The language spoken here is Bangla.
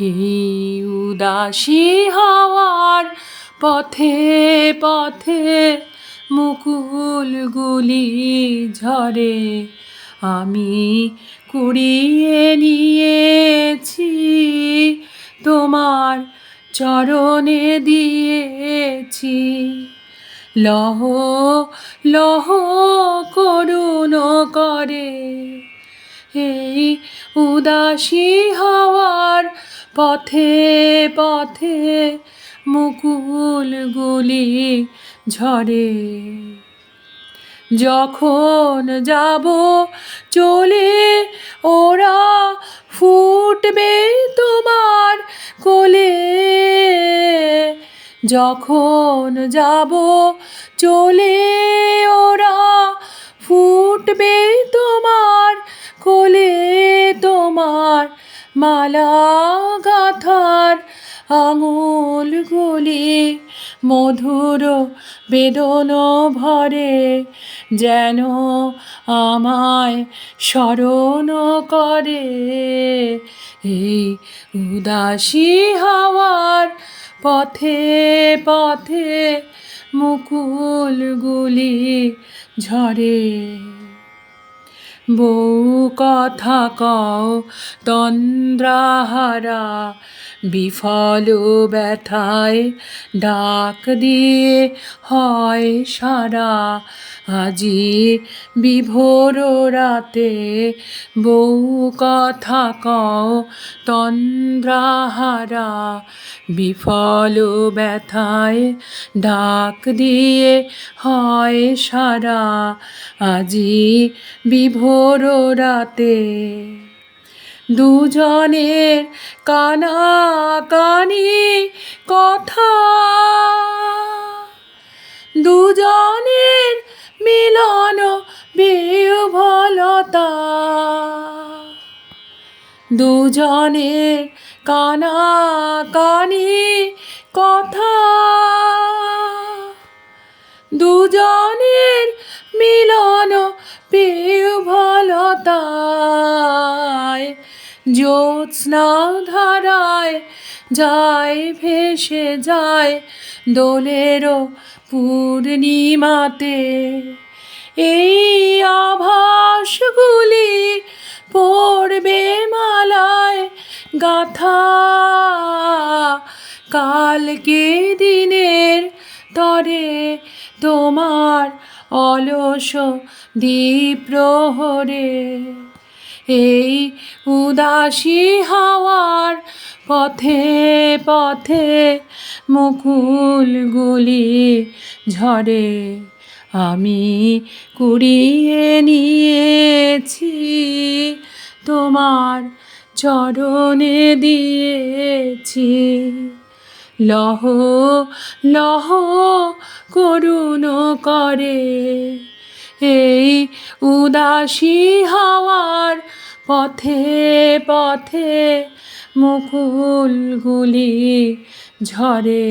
এই উদাসী হওয়ার পথে পথে মুকুলগুলি ঝরে। আমি কুড়িয়ে নিয়েছি, তোমার চরণে দিয়েছি। লহ লহ, করুণ করে এই উদাসী হওয়ার পথে পথে মুকুলগুলি ঝরে। যখন যাব চলে, ওরা ফুটবে তোমার কোলে। যখন যাব চলে, ওরা মালা গাথার আঙুলগুলি মধুর বেদন ভরে যেন আমায় স্মরণ করে। এই উদাসী হাওয়ার পথে পথে মুকুলগুলি ঝরে। বউ কথা কও তন্দ্রাহারা বিফল ব্যথায় ডাক দিয়ে হয় সারা। আজি বিভোর রাতে বউ কথা কও তন্দ্রাহারা। বিফল ব্যথায় ডাক দিয়ে হয় সারা। আজি বিভোর রাতে দুজনের কানাকানি কথা। দুজনের মিলন বিহ্বলতা। দুজনের কানা কানি কথা। জ্যোৎস্না ধারায়, যায় ভেসে যায় দোলেরও পূর্ণিমাতে। এই আভাসগুলি পড়বে মালায় গাথা। কালকে দিনের তরে তোমার অলস দ্বীপ্রহরে। এই উদাসী হাওয়ার পথে পথে মুকুলগুলি ঝরে। আমি কুড়িয়ে নিয়েছি তোমার চরণে দিয়েছি। লহ লহ, করুণ করে এই উদাসী হওয়ার পথে পথে মুকুলগুলি ঝরে।